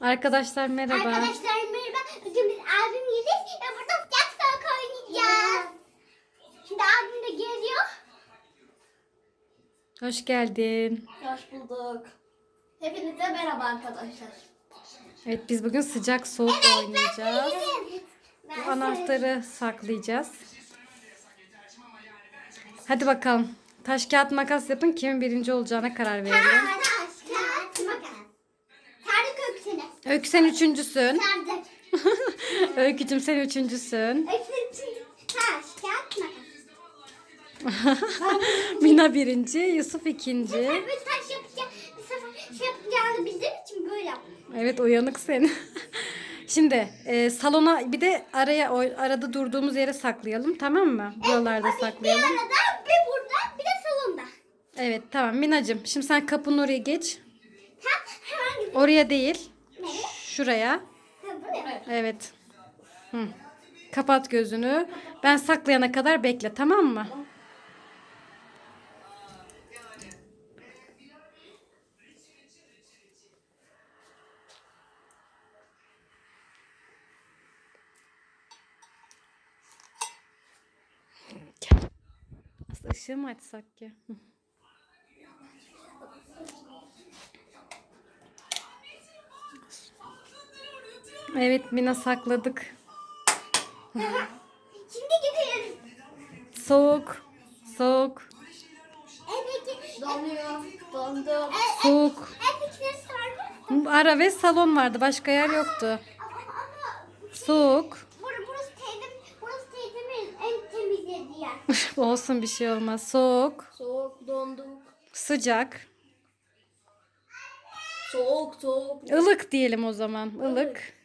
Arkadaşlar merhaba. Arkadaşlar merhaba. Bugün biz abim yedik ve burada sıcak soğuk oynayacağız. Şimdi abim de geliyor. Hoş geldin. Hoş bulduk. Hepinize merhaba arkadaşlar. Evet biz bugün sıcak soğuk oynayacağız. Bu anahtarı saklayacağız. Hadi bakalım. Taş kağıt makas yapın. Kimin birinci olacağına karar verelim. Taş, kağıt, makas. Tarık öksene. Öykü sen üçüncüsün. Tarık. Öykücüm sen üçüncüsün. Öksene. Taş, kağıt, makas. Mina birinci. Yusuf ikinci. Bir taş yapacağım. Bir sefer şey yapacağını bildiğim için böyle. Evet uyanık sen. Şimdi e, salona bir de araya o- arada durduğumuz yere saklayalım tamam mı? Buralarda Hadi saklayalım. Bir arada, bir burada, bir de salonda. Evet tamam Minacığım. Şimdi sen kapının oraya geç. Ha, hemen gidelim. Oraya değil. Şuraya. Evet. Hı. Kapat gözünü. Ben saklayana kadar bekle tamam mı? Aslında ışığı mı açsak ki? Evet Mina sakladık. Şimdi gidelim. Soğuk. Soğuk. Donuyor. Dondu. Soğuk. Ara ve salon vardı. Başka yer yoktu. Soğuk. bur, burası teyzem, burası teyzemin en temizlediği yer. Olsun bir şey olmaz. Soğuk. Soğuk donduk. Sıcak. Soğuk soğuk. Ilık diyelim o zaman. Ilık.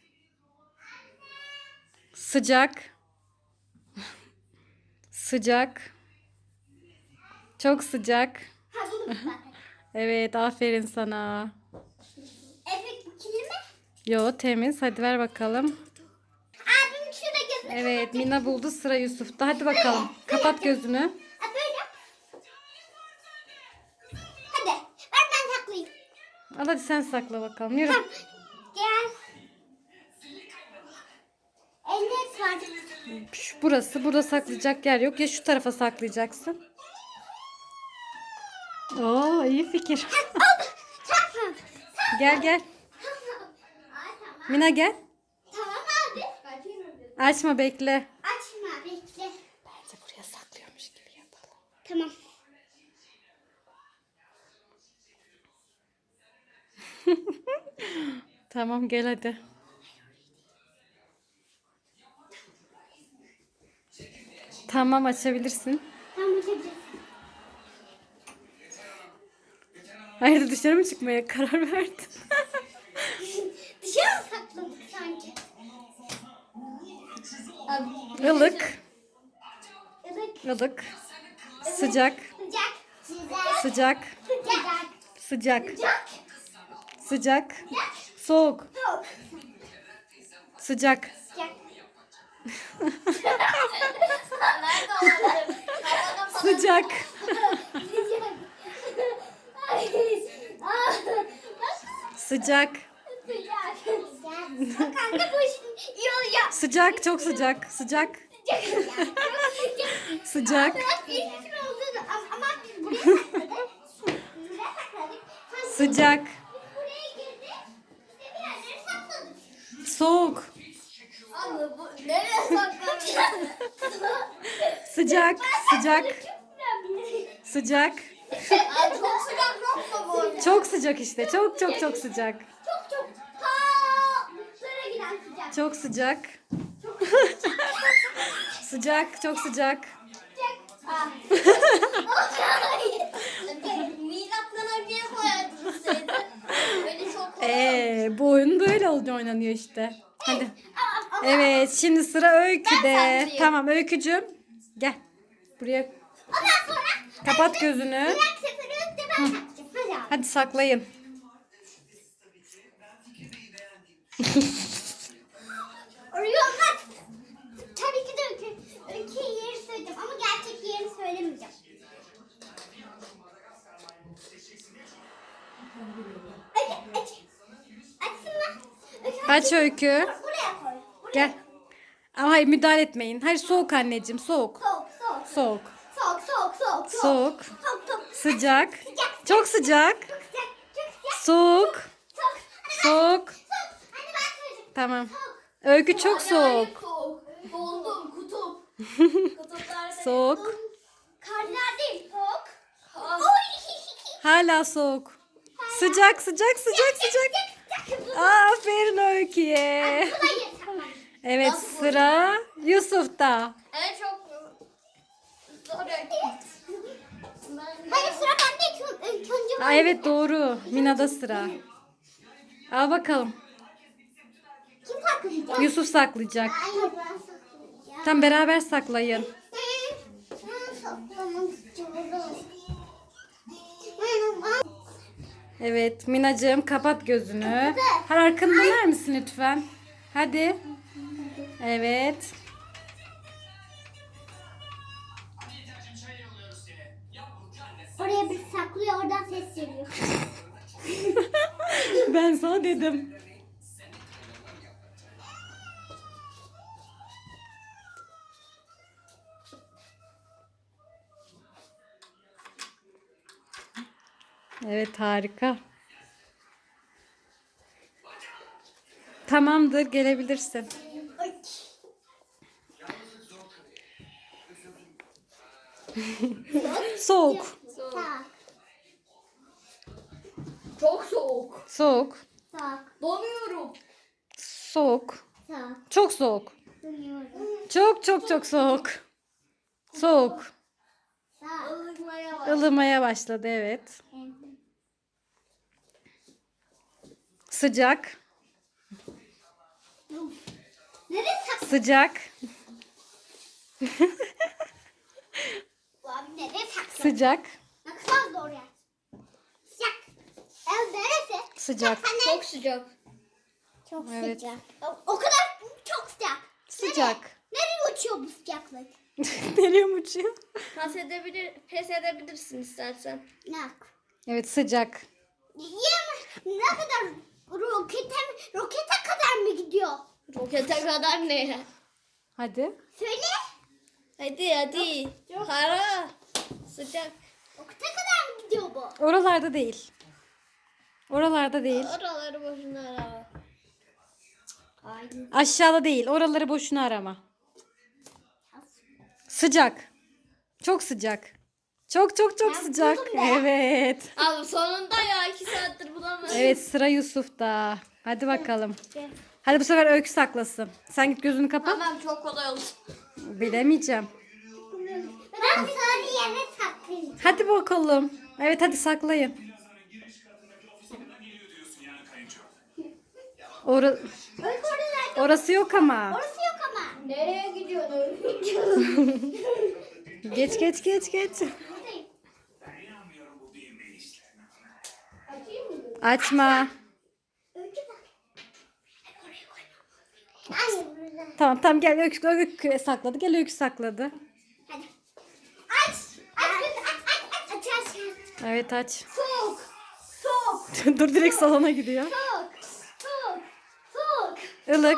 Sıcak. Sıcak. Çok sıcak. Ha bunu zaten. Evet aferin sana. Yo temiz. Hadi ver bakalım. Abim şurada gözünü Evet Mina buldu sıra Yusuf'ta. Hadi bakalım. Kapat gözünü. Ha böyle yap. Hadi ver ben saklayayım. Al hadi sen sakla bakalım. Yürü. Tamam. Gel. Elleri var. Şu burası. Burada saklayacak yer yok. Ya şu tarafa saklayacaksın. Oo iyi fikir. Gel gel. Mina gel. Tamam abi. Açma bekle. Açma bekle. Bence buraya saklıyormuş gibi yapalım. Tamam. Tamam gel hadi. Tamam açabilirsin. Hayır dışarı mı çıkmaya karar verdi? dışarı mı saklandık sanki? Abi, Ilık. Ilık. Ilık. Sıcak. Sıcak. Sıcak. Sıcak. Sıcak. Sıcak. Soğuk. Sıcak. Sıcak. Sıcak. sıcak. sıcak çok sıcak. Sıcak. sıcak. sıcak. Sıcak. Sıcak. Ay çok sıcak nokta bu. Çok sıcak işte. Çok çok çok sıcak. Çok çok. Ta uçlara giden sıcak. Çok sıcak. Sıcak. Çok sıcak. Ah. Milattan önceye koyardınız şeydi. Böyle çok Ee, bu oyun böyle oldu oynanıyor işte. Hadi. Aa, Evet şimdi sıra Öykü'de. Tamam Öykücüm. Gel. Buraya ondan sonra kapat gözünü. de ben takacağım. Hadi abi. Hadi saklayın. Oraya olmaz. Tabii ki de öykü, öykü yeri söyleyeceğim ama gerçek yerini söylemeyeceğim. Hadi aç. Açsın lan. Aç öykü. Buraya koy. Buraya. Gel. Ama hayır müdahale etmeyin. Hayır soğuk anneciğim soğuk. Soğuk soğuk. Soğuk. Soğuk soğuk soğuk. Soğuk. Soğuk. Sıcak. Sıcak. Çok sıcak. Çok sıcak. Çok sıcak. Soğuk. Soğuk. Hadi ben- Soğuk. Soğuk. Hadi ben söyleyeceğim. Tamam. Öykü çok soğuk. soğuk. Kutup. Kutuplarda. Soğuk. Karlar değil. Soğuk. Hala soğuk. Sıcak sıcak sıcak sıcak. Aferin Öykü'ye. Evet sıra Yusuf'ta. En çok zor Ben Hayır sıra bende. İlk- ilk önce Aa, evet doğru. Mina'da sıra. Al bakalım. Kim saklayacak? Yusuf saklayacak. Hayır ben saklayacağım. Tam beraber saklayın. Ben saklamak istiyorum. Evet Minacığım kapat gözünü. Her arkanı döner misin lütfen? Hadi. Evet. Oraya bir saklıyor oradan ses geliyor. Ben sana dedim. Evet harika. Tamamdır gelebilirsin. Soğuk. soğuk. Çok soğuk. Soğuk. tak Donuyorum. Soğuk. tak. Çok soğuk. Dönüyorum. Çok çok çok soğuk. Soğuk. Tak. Ilımaya var. Ilımaya başladı evet. Sıcak. Nereye sak? Sıcak. Nereye saklıyor? Sıcak. Ne kadar zor ya. Ev neresi? Sıcak. Ne? Çok sıcak. Çok Evet. sıcak. O, o kadar çok sıcak. Sıcak. Nereye, nereye uçuyor bu sıcaklık? Nereye mi uçuyor? Pes edebilir, pes edebilirsin istersen. Nak. Evet sıcak. Yiyemez. Ne kadar rokete, rokete kadar mı gidiyor? Rokete kadar ne ya? Hadi. Söyle. Hadi hadi. Para. Sıcak. Rokete kadar mı gidiyor bu? Oralarda değil. Oralarda değil. Oraları boşuna ara. Aynen. Aşağıda değil. Oraları boşuna arama. Sıcak. Çok sıcak. Çok çok çok Ben sıcak. buldum. Evet. Abi sonunda ya iki saattir bulamadım. Evet sıra Yusuf'ta. Hadi bakalım. Hadi bu sefer öykü saklasın. Sen git gözünü kapat. Tamam çok kolay oldu. Bilemeyeceğim. Ben sarı yere saklayayım. Hadi bakalım. Evet hadi saklayın. Ora- orası yok ama. Orası yok ama. Nereye gidiyorsun? Geç geç geç geç. Açma. Tamam tamam gel öykü, öykü sakladı. Gel öykü sakladı. Hadi. Aç. Aç. Aç. Aç. Aç. Aç. aç. Evet aç. Soğuk. Soğuk. Dur direkt salona gidiyor. Soğuk. Soğuk. Ilık. Ilık. Ilık. Ilık. Ilık. Ilık. Ilık. Biraz soğuk. Soğuk. Birazcık soğuk. Biraz soğuk. Birazcık da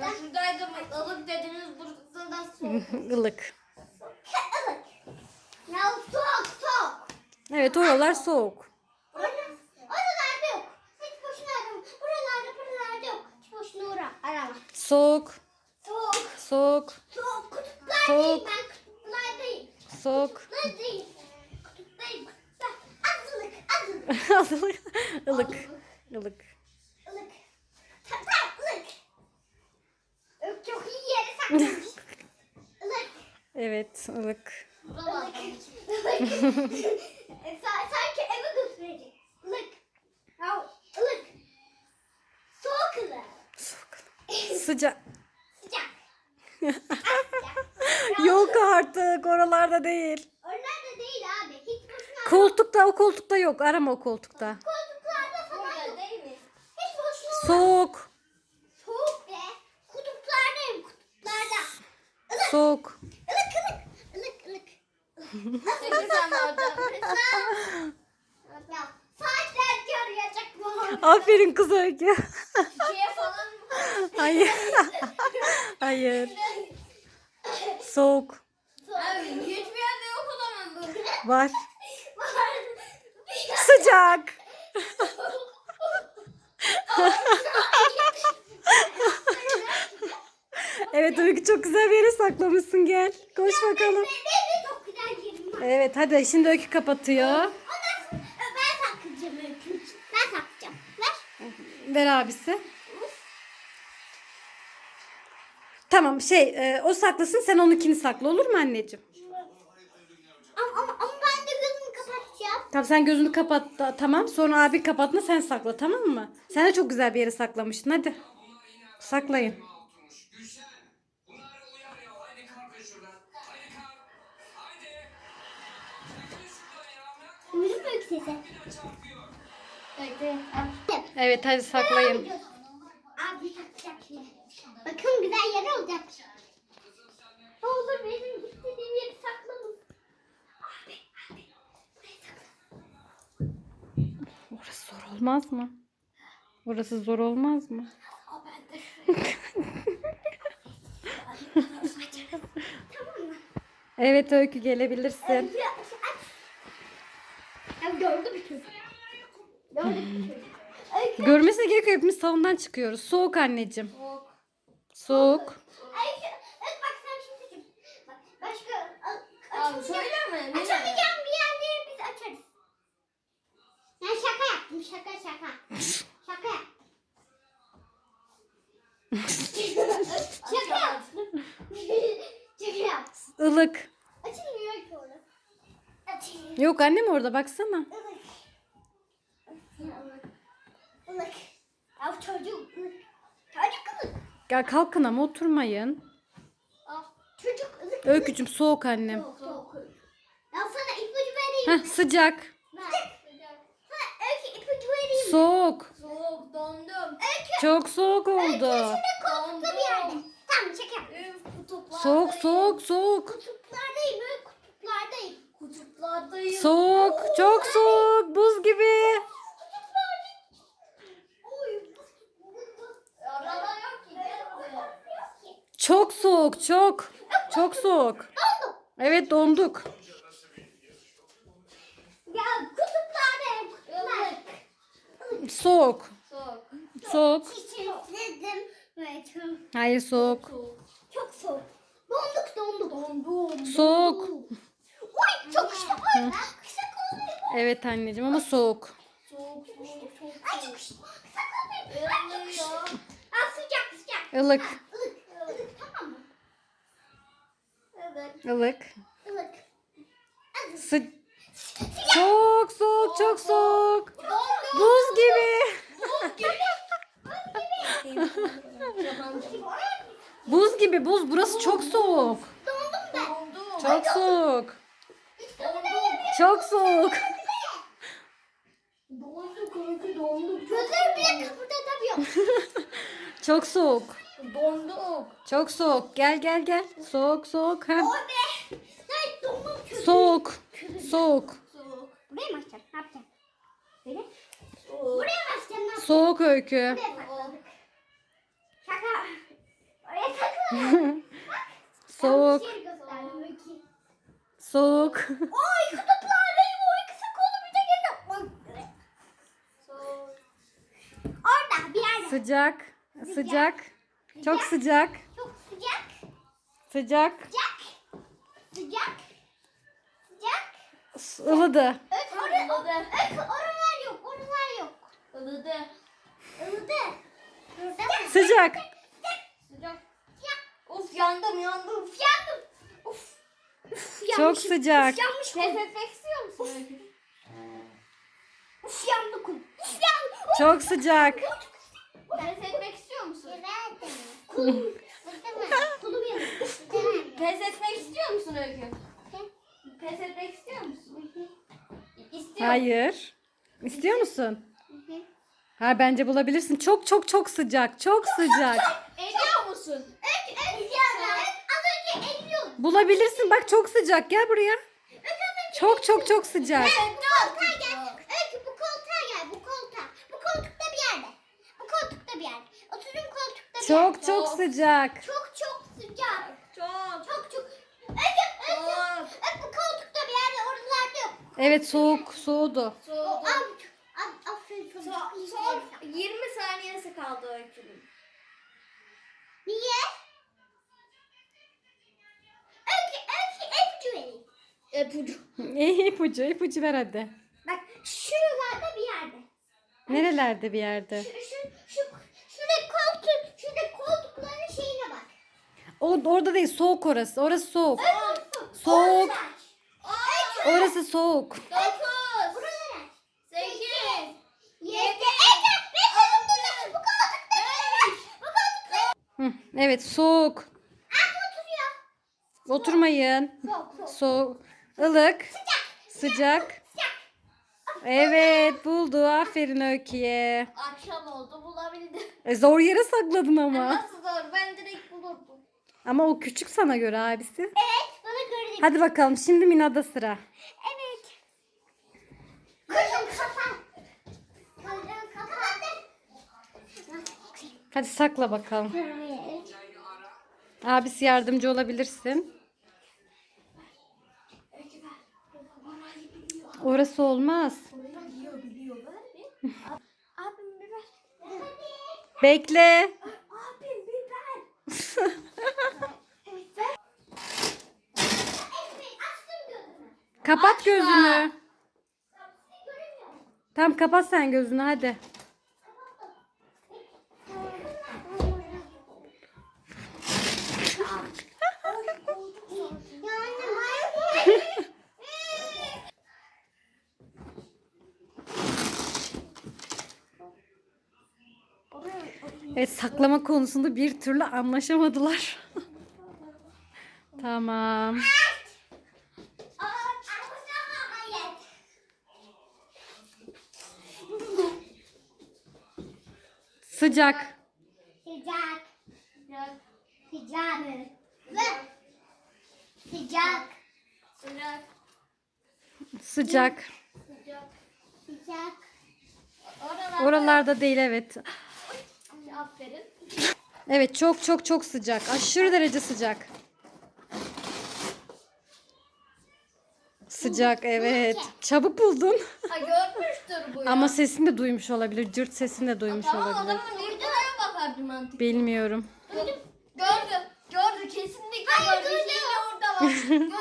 Ben şuradaydım. Alıp dediniz burada da soğuk. Ilık. ılık. Ya soğuk soğuk. Evet oralar soğuk. Orada- Oralarda yok. Hiç boşuna arama. Buralarda buralarda yok. Hiç boşuna uğra. Arama. Soğuk. Soğuk. Soğuk. Soğuk. Kutuplar Soğuk. Soğuk. Azılık. Azılık. Ilık. Ilık. Ilık. Ilık. Öp çok iyi yere saklamış. Ilık. Evet ılık. Ilık. Sa- Sanki eve götürecek. Ilık. Ya ılık. Soğuk ılık. Sıcak. Sıcak. Sıcak. Yok artık oralarda değil. Oralarda değil abi. Hiç boşuna Koltukta o koltukta yok. Arama o koltukta. Koltuklarda falan yok. değil mi? Hiç boşuna Soğuk. Soğuk be. Kutuplardayım kutuplarda. Ilık. Soğuk. Ilık ılık. Ilık ılık. Sekiz tane oradan. Ya saatlerce arayacak bu. Aferin kız Öykü. İkiye falan mı? Hayır. Hayır. Soğuk. Abi hiçbir yerde yok o zaman bu. Var. Var. Sıcak. Evet Öykü çok güzel bir yere saklamışsın gel. Koş bakalım. Evet hadi şimdi Öykü kapatıyor. Ben saklayacağım öykünü. Ben saklayacağım. Ver. Ver abisi. Tamam şey e, o saklasın sen onunkini sakla olur mu anneciğim? Ama, ama, ama ben de gözümü kapatacağım. Tamam sen gözünü kapat da, tamam sonra abi kapatma sen sakla tamam mı? Sen de çok güzel bir yere saklamıştın hadi. Saklayın. Gülşen, bunları uyar ya. Haydi kalkın şuradan. Haydi kalk. Haydi. Çekilin şuradan ya. Bırak Duydun mu öykü sesi? bir de çarpıyor. Bekle. Evet hadi saklayın. Abi şimdi. Bakın güzel yer olacak. Ne olur benim istediğim yeri saklamış. Abi. Orası zor olmaz mı? Orası zor olmaz mı? O ben de Tamam mı? Evet Öykü gelebilirsin. Öykü aç. Ya gördü bir çocuk. Gördü bir çocuk. Öykü. Görmesine gerek yok hepimiz salondan çıkıyoruz. Soğuk anneciğim. Soğuk. Açamayacağım- bir yerleri biz açarız. Ben şaka yaptım. Şaka şaka. şaka yaptım. şaka yaptım. şaka yaptım. Ilık. Açılmıyor ki orası. Açılmıyor. Yok annem orada baksana. Ilık. Ilık. Ilık. Ya çocuk ılık. Çocuk ılık. Ya kalkın ama oturmayın. Al. Çocuk ılık. Öykücüm soğuk annem. Soğuk soğuk. Ya sana ipucu vereyim. Heh sıcak. Ver. Sana öykü ipucu vereyim. Soğuk. Soğuk dondum. Öykü. Çok soğuk oldu. Şurada koltukta bir yerde. Tamam çek yap. Üf kutuplardayım. Soğuk soğuk soğuk. Kutuplardayım öyle kutuplardayım. Kutuplardayım. Soğuk. Çok soğuk. Buz gibi. Oy. Arada yok ki. Gel buraya. Çok soğuk çok. Çok soğuk. Evet donduk. Ya kutuplardayım kutuplar. Soğuk. Soğuk. Soğuk. Çiçekledim. Çok, Hayır soğuk. Soğuk. çok soğuk. Donduk donduk. Dondum. Soğuk. Oy çok işte oy. Kısa oluyor. Evet anneciğim ama soğuk. Soğuk soğuk çok Ay çok işte. Kısa oluyor. Yanıyor. Aa sıcak sıcak. Ilık tamam mı? Evet. Ilık. Ilık. Sı soğuk soğuk çok soğuk. Buz gibi. Buz gibi buz. Burası çok soğuk. Dondum ben. Dondum. Çok soğuk. Çok soğuk. Donduk kanka donduk. Gözlerim bile kıpırdatamıyor. Çok soğuk. Donduk. Çok soğuk. Gel gel gel. Soğuk soğuk. Ha. Be. Kötü. Soğuk. Soğuk. Soğuk. Buraya mı açacaksın? Ne yapacaksın? Böyle. Soğuk. Buraya mı açacaksın? Ne yapacaksın? Soğuk öykü. Buraya sakladık. Şaka. Oraya sakladık. Soğuk. Öykü. Soğuk. Oy kutuplardayım. Oy kısa kolu bir de. Orada bir yerde. Sıcak. Sıcak. Çok sıcak. Çok sıcak. Sıcak. Sıcak. Sıcak. Sıcak. S- ılıdı. Öykü orada. Ilıdı. Öykü oralar yok. Oralar yok. Ilıdı. Ilıdı. Sıcak. Sıcak. Sıcak. Of yandım yandım. Uf yandım. Uf. Uf Çok yanmışım. sıcak. Uf yanmış Nefes kolum. etmek istiyor musun? Uf yandı kolum. Uf yandı. Çok sıcak. Pes etmek istiyor musun? Kolum. Yandı. Uf, kolum. Pes etmek istiyor musun Öykü? Pes etmek istiyor musun? İstiyor. Hayır. İstiyor musun? Ha bence bulabilirsin. Çok çok çok sıcak. Çok sıcak. Ediyor musun? Öykü, öykü yandı. Az önce eliyordum. Bulabilirsin. Bak çok sıcak. Gel buraya. Çok çok çok sıcak. Bu koltuğa gel. Öykü bu koltuğa gel. Bu koltuğa. Bu koltukta bir yerde. Bu koltukta bir yerde. Oturun koltukta bir Çok çok sıcak. Çok çok sıcak. Çok. Çok çok. Çok. Öykü bu koltukta bir yerde oralarda yok. Evet soğuk soğudu. O, Soğudu. al, al, aferin sana. Son, Çok iyi son şey. 20 saniyesi kaldı öykünün. Niye? Öykü, öykü, öykü vereyim. Epucu. İyi ipucu ipucu ver hadi. Bak şuralarda bir yerde. Nerelerde bir yerde? Şu, şurada koltuk, şurada koltukların şeyine bak. O orada değil soğuk orası. Orası soğuk. Soğuk. Orası soğuk. 9, buralar. 8, Yedi. Öykü, ben koltukta, bu koltukta bir yerde. Bu koltukta. Hı, evet soğuk. Oturmayın. Soğuk, soğuk. Soğuk. Ilık. Sıcak. Evet buldu. Aferin Öykü'ye. akşam oldu bulabildim. E, zor yere sakladın ama. Nasıl zor ben direkt bulurdum. Ama o küçük sana göre abisi. Evet, bana göre değil. Hadi bakalım şimdi Mina'da sıra. Evet. Kızım kapat. Kızım kapat. Hadi sakla bakalım. Abisi yardımcı olabilirsin. Orası olmaz. Abim. Bekle. Abim bir ver. Açtım Kapat gözünü. Göremiyorum. Tamam kapat sen gözünü hadi. Evet saklama konusunda bir türlü anlaşamadılar. tamam. Sıcak. Sıcak. Sıcak. Sıcak. Ve sıcak. Sıcak. Sıcak. Sıcak. Sıcak. Oralarda. Oralarda değil evet. Aferin. Evet çok çok çok sıcak. Aşırı derece sıcak. Sıcak evet. Çabuk buldun. Ha görmüştür bu ya. Ama sesini de duymuş olabilir. Cırt sesini de duymuş Tamam o olabilir. zaman videoya bakardı mantık. Bilmiyorum. Gördü. Gördü. Kesinlikle gördü. Yine orada var. Gözünü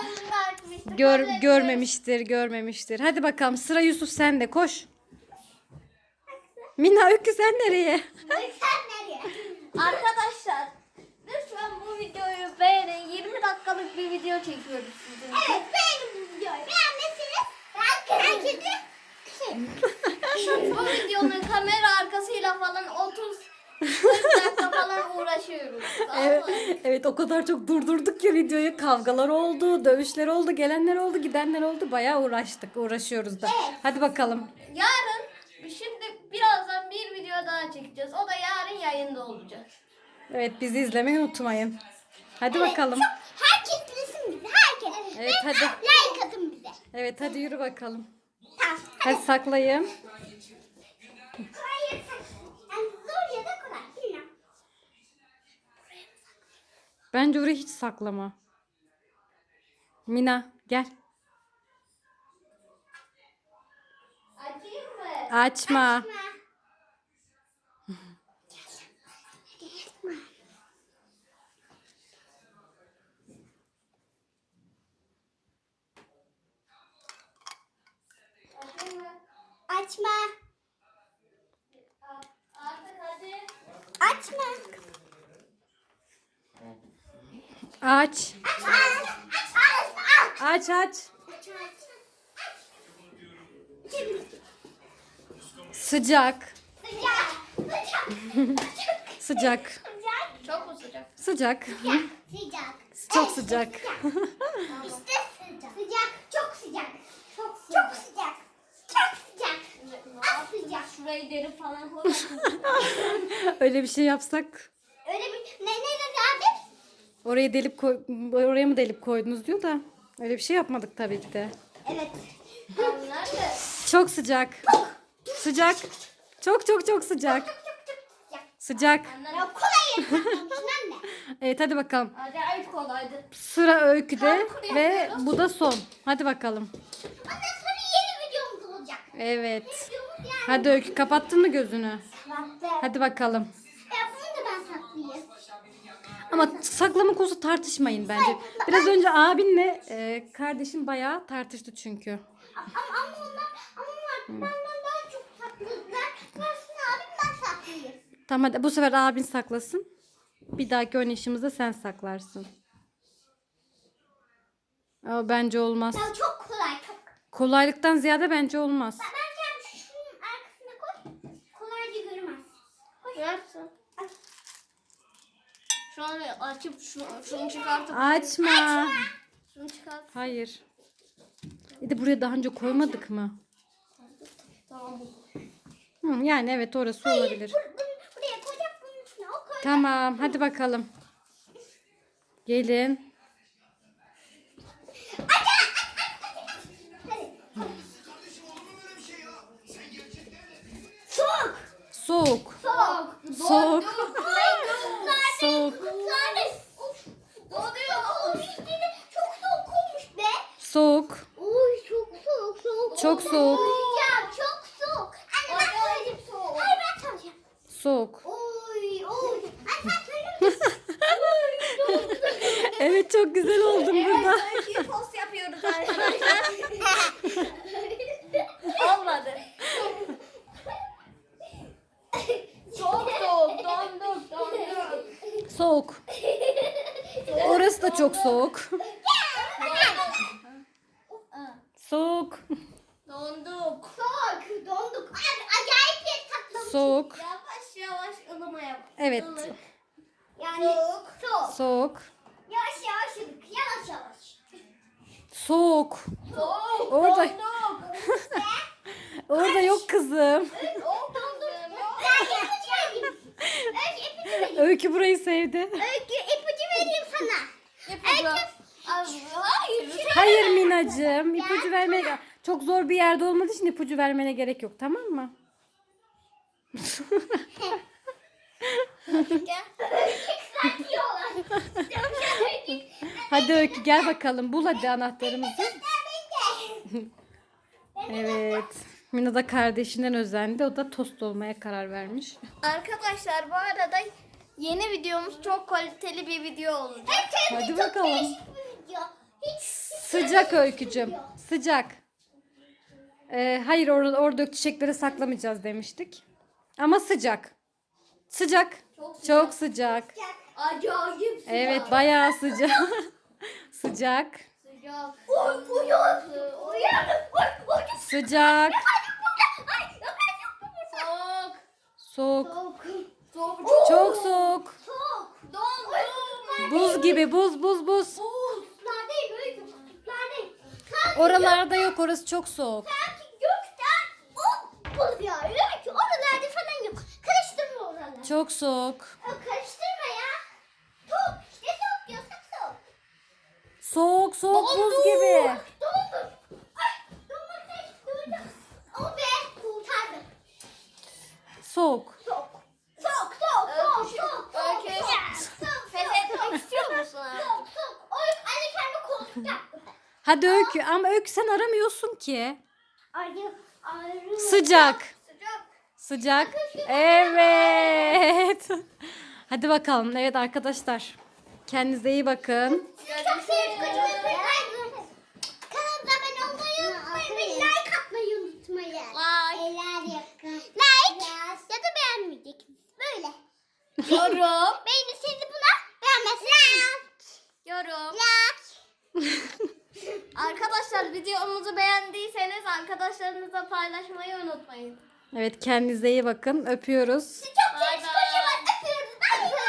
açmıştı. Gör, böyle- görmemiştir, görmemiştir. Hadi bakalım sıra Yusuf sende koş. Mina Öykü sen nereye? Sen nereye? Arkadaşlar bu videoyu beğenin. 20 dakikalık bir video çekiyoruz sizin için. Evet beğenin bu videoyu. Beğenmezseniz herkese bu videonun kamera arkasıyla falan 30 40 dakika falan uğraşıyoruz. Evet, evet o kadar çok durdurduk ki videoyu. Kavgalar oldu, dövüşler oldu, gelenler oldu, gidenler oldu. Bayağı uğraştık, uğraşıyoruz da. Hadi bakalım. Yarın şimdi birazdan bir video daha çekeceğiz. O da yarın yayında olacak. Evet bizi izlemeyi unutmayın. Hadi bakalım. Herkes bilsin bizi. Herkes. Evet, Ve hadi. Like atın bize. Evet hadi yürü bakalım. Tamam. Hadi saklayayım. Kolay Yani zor ya da kolay. Bilmem. Bence orayı hiç saklama. Mina gel. Açayım mı? Açma. Açma. Açma. Artık hadi. Açma. Aç. Aç. Aç. Aç. Aç Aç. aç. Sıcak. Sıcak. Sıcak. Sıcak. Çok mu sıcak? Sıcak. Sıcak. Çok sıcak. İşte sıcak. Sıcak. Sıcak. Çok sıcak. Çok sıcak. Çok sıcak. Az sıcak. Şurayı deri falan koymasın. Öyle bir şey yapsak Öyle bir ne ne dedi abi? oraya delip koy oraya mı delip koydunuz diyor da öyle bir şey yapmadık tabii ki de. Evet. Nerede? Çok sıcak. Sıcak. Çok çok çok sıcak. Sıcak. Ya kolay yeri saklamışsın anne. Evet hadi bakalım. Acayip kolaydı. Sıra öyküde Parkur ve yapıyoruz. bu da son. Hadi bakalım. Ondan sonra yeni videomuz olacak. Evet. Hadi öykü kapattın mı gözünü? Baktı. Hadi bakalım. Ya bunu da ben saklayayım. Ama saklama konusu tartışmayın bence. Biraz önce abinle e, kardeşin bayağı tartıştı çünkü. Ama, ama onlar, ama onlar benden daha çok sakladılar. Abim ben saklayayım. Tamam hadi bu sefer abin saklasın. Bir dahaki oynayışımızda sen saklarsın. Ama bence olmaz. Ya çok kolay çok. Kolaylıktan ziyade bence olmaz. Bence Şu an açıp şunu, şunu çıkartıp Açma. şunu çıkart. Hayır. Bir de buraya daha önce koymadık mı? Tamam. Hı, yani evet orası olabilir. Bur- buraya koyacak bunun üstüne o koy. Tamam hadi bakalım. Gelin. Soğuk. Soğuk. Soğuk. Soğuk. Soğuk. Soğuk. Of. Donuyor. Of, üstüne çok soğuk olmuş be. Soğuk. Oy çok soğuk soğuk. Çok soğuk. Ya çok soğuk. Anne ben söyleyeyim soğuk. Hayır ben söyleyeceğim. Soğuk. Oy oy. Sen Evet çok güzel oldun burada. Belki post yapıyoruz arkadaşlar. Olmadı. Çok soğuk. Donduk donduk. Soğuk. Orası da çok soğuk. Soğuk. Donduk. Soğuk. Donduk. Abi acayip yer saklamış. Soğuk. Yavaş yavaş ılıma yap. Evet. Ilık. Yani Soğuk. soğuk. Soğuk. Yavaş yavaş ılık. Yavaş yavaş. Soğuk. Soğuk. Orada- Donduk. Orada yok kızım. Soğuk donduk. Ben ipucu vereyim. Öykü ipucu vereyim. Öykü burayı sevdi. Öykü ipucu vereyim sana. İpucu. Abi, Hayır. Hayır Minacığım. ipucu vermeye çok zor bir yerde olmadığı için ipucu vermene gerek yok tamam mı? Hadi Öykü gel bakalım. Bul hadi anahtarımızı. Evet. Mina da kardeşinden özendi. O da tost olmaya karar vermiş. Arkadaşlar bu arada yeni videomuz çok kaliteli bir video olacak. Hadi bakalım. Video. Hiç, hiç Sıcak öykücüm. Sıcak. Ee, hayır orada, orada çiçekleri saklamayacağız demiştik. Ama sıcak. Sıcak. Çok Çok sıcak. Acayip sıcak. Evet bayağı sıcak. sıcak. Sıcak. Oy uyan. Uyan. Oy oy. Sıcak. Soğuk. Soğuk. Soğuk. Çok soğuk. Soğuk. Dondum. Buz gibi buz buz buz. Oralarda yok orası çok soğuk. Sanki gökten o buz yağıyor ki oralarda falan yok. Karıştırma oraları. Çok soğuk. Ya karıştırma ya. Soğuk işte soğuk diyorsak soğuk. Soğuk soğuk buz gibi. Dondum. Ay dondum ne duydum. O be kurtardım. Soğuk. Soğuk. Soğuk soğuk soğuk Öykü- soğuk. Öykü- soğuk. Ya, Soğuk Pes soğuk etmek soğuk. istiyor musun abi? Soğuk soğuk. Oy anne kendi koltuk yaptı. Hadi Öykü ama Öykü sen aramıyorsun ki. Arı. Sıcak. Sıcak. Sıcak. Evet. Hadi bakalım. Evet arkadaşlar. Kendinize iyi bakın. Kanalımıza abone olmayı unutmayın ve like atmayı unutmayın. Like. Eller yakın. Like ya da beğenmeyeceksiniz. Böyle. Yorum. Beğenirseniz buna beğenmezseniz Yorum. like. Arkadaşlar videomuzu beğendiyseniz arkadaşlarınızla paylaşmayı unutmayın. Evet kendinize iyi bakın. Öpüyoruz. Çok Bay öpüyoruz. Bay bay.